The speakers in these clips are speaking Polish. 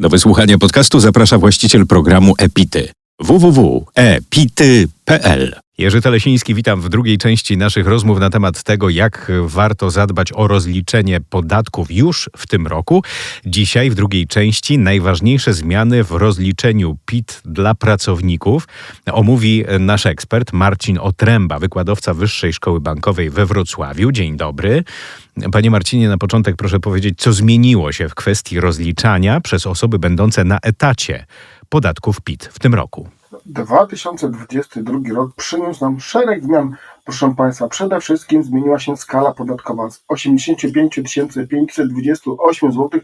Do wysłuchania podcastu zaprasza właściciel programu Epity www.epity.pl Jerzy Telesiński, witam w drugiej części naszych rozmów na temat tego, jak warto zadbać o rozliczenie podatków już w tym roku. Dzisiaj w drugiej części najważniejsze zmiany w rozliczeniu PIT dla pracowników omówi nasz ekspert Marcin Otręba, wykładowca Wyższej Szkoły Bankowej we Wrocławiu. Dzień dobry. Panie Marcinie, na początek proszę powiedzieć, co zmieniło się w kwestii rozliczania przez osoby będące na etacie podatków PIT w tym roku. 2022 rok przyniósł nam szereg zmian, proszę Państwa. Przede wszystkim zmieniła się skala podatkowa z 85 528 zł.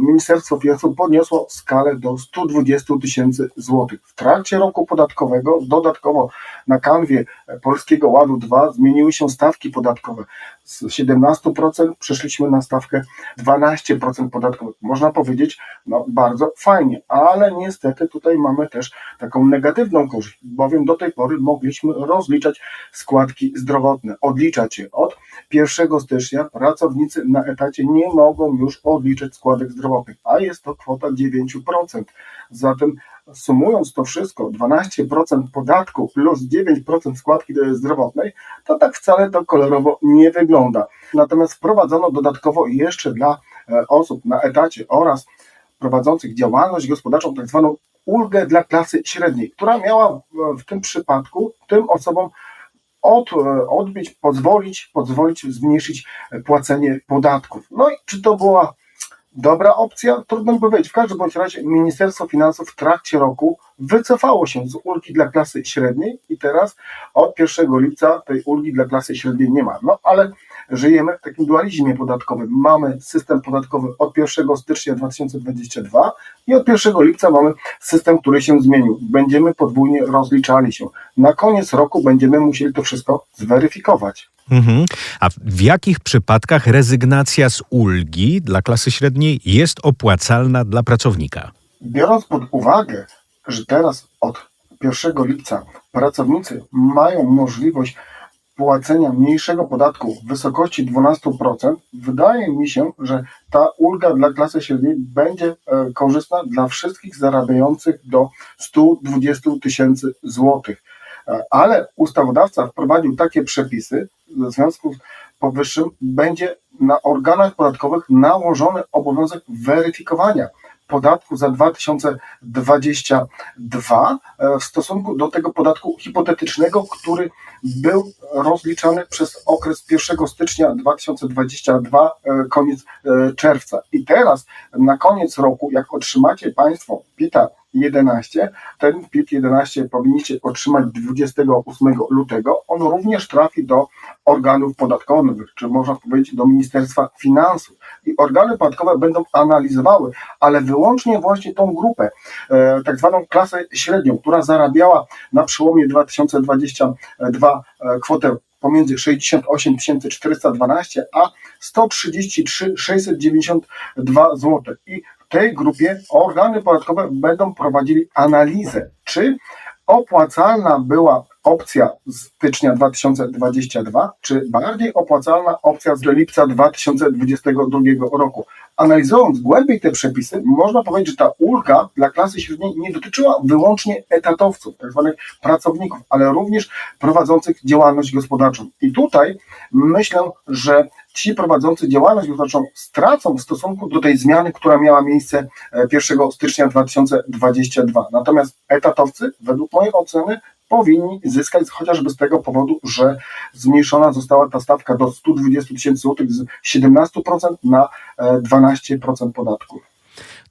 Ministerstwo Finansów podniosło skalę do 120 tysięcy złotych. W trakcie roku podatkowego dodatkowo na kanwie Polskiego Ładu 2 zmieniły się stawki podatkowe. Z 17% przeszliśmy na stawkę 12% podatkowych. Można powiedzieć, no bardzo fajnie, ale niestety tutaj mamy też taką negatywną korzyść, bowiem do tej pory mogliśmy rozliczać składki zdrowotne, odliczać je. Od 1 stycznia pracownicy na etacie nie mogą już odliczać składek zdrowotnych, a jest to kwota 9%. Zatem sumując to wszystko, 12% podatku plus 9% składki zdrowotnej, to tak wcale to kolorowo nie wygląda. Natomiast wprowadzono dodatkowo jeszcze dla e, osób na etacie oraz prowadzących działalność gospodarczą tak zwaną ulgę dla klasy średniej, która miała w tym przypadku tym osobom od, e, odbić, pozwolić, pozwolić zmniejszyć płacenie podatków. No i czy to była dobra opcja? Trudno mi powiedzieć. W każdym bądź razie Ministerstwo Finansów w trakcie roku wycofało się z ulgi dla klasy średniej i teraz od 1 lipca tej ulgi dla klasy średniej nie ma. No ale żyjemy w takim dualizmie podatkowym. Mamy system podatkowy od 1 stycznia 2022 i od 1 lipca mamy system, który się zmienił. Będziemy podwójnie rozliczali się. Na koniec roku będziemy musieli to wszystko zweryfikować. Mhm. A w jakich przypadkach rezygnacja z ulgi dla klasy średniej jest opłacalna dla pracownika? Biorąc pod uwagę, że teraz od 1 lipca pracownicy mają możliwość płacenia mniejszego podatku w wysokości 12%, wydaje mi się, że ta ulga dla klasy średniej będzie e, korzystna dla wszystkich zarabiających do 120 tysięcy złotych. E, ale ustawodawca wprowadził takie przepisy, w związku z powyższym będzie na organach podatkowych nałożony obowiązek weryfikowania podatku za 2022 e, w stosunku do tego podatku hipotetycznego, który był rozliczany przez okres 1 stycznia 2022, e, koniec e, czerwca. I teraz na koniec roku, jak otrzymacie Państwo PITA 11, ten PIT 11 powinniście otrzymać 28 lutego. On również trafi do organów podatkowych, czy można powiedzieć do Ministerstwa Finansów. I organy podatkowe będą analizowały, ale wyłącznie właśnie tą grupę, e, tak zwaną klasę średnią, która zarabiała na przełomie 2022 e, kwotę pomiędzy 68 412 a 133 692 zł. I tej grupie organy podatkowe będą prowadzili analizę, czy opłacalna była opcja z stycznia 2022, czy bardziej opłacalna opcja z lipca 2022 roku. Analizując głębiej te przepisy, można powiedzieć, że ta ulga dla klasy średniej nie dotyczyła wyłącznie etatowców, tzw. Tak pracowników, ale również prowadzących działalność gospodarczą. I tutaj myślę, że ci prowadzący działalność gospodarczą stracą w stosunku do tej zmiany, która miała miejsce 1 e, stycznia 2022. Natomiast etatowcy, według mojej oceny, powinni zyskać chociażby z tego powodu, że zmniejszona została ta stawka do 120 tysięcy złotych z 17% na 12% e, podatku.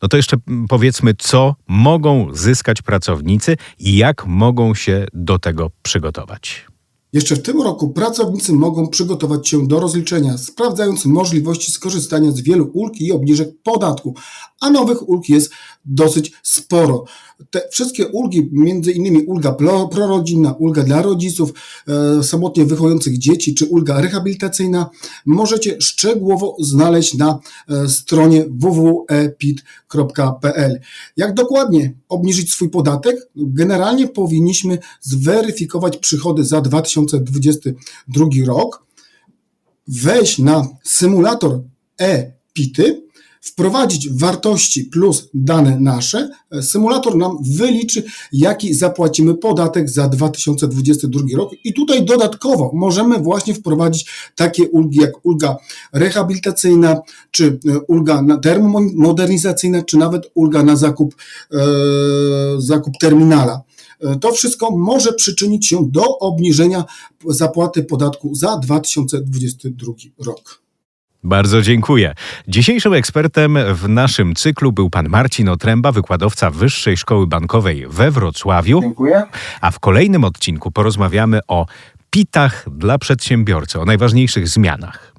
No to jeszcze powiedzmy, co mogą zyskać pracownicy i jak mogą się do tego przygotować. Jeszcze w tym roku pracownicy mogą przygotować się do rozliczenia, sprawdzając możliwości skorzystania z wielu ulg i obniżek podatku, a nowych ulg jest dosyć sporo. Te wszystkie ulgi, między innymi ulga prorodzinna, ulga dla rodziców e, samotnie wychowujących dzieci, czy ulga rehabilitacyjna, możecie szczegółowo znaleźć na e, stronie www.epit.pl. Jak dokładnie obniżyć swój podatek? Generalnie powinniśmy zweryfikować przychody za 2022 rok, wejść na symulator e-PITy, wprowadzić wartości plus dane nasze, symulator nam wyliczy, jaki zapłacimy podatek za 2022 rok. I tutaj dodatkowo możemy właśnie wprowadzić takie ulgi jak ulga rehabilitacyjna, czy e, ulga na termomodernizacyjna, czy nawet ulga na zakup, e, zakup terminala. To wszystko może przyczynić się do obniżenia zapłaty podatku za 2022 rok. Bardzo dziękuję. Dzisiejszym ekspertem w naszym cyklu był pan Marcin Otręba, wykładowca Wyższej Szkoły Bankowej we Wrocławiu. Dziękuję. A w kolejnym odcinku porozmawiamy o pitach dla przedsiębiorcy, o najważniejszych zmianach.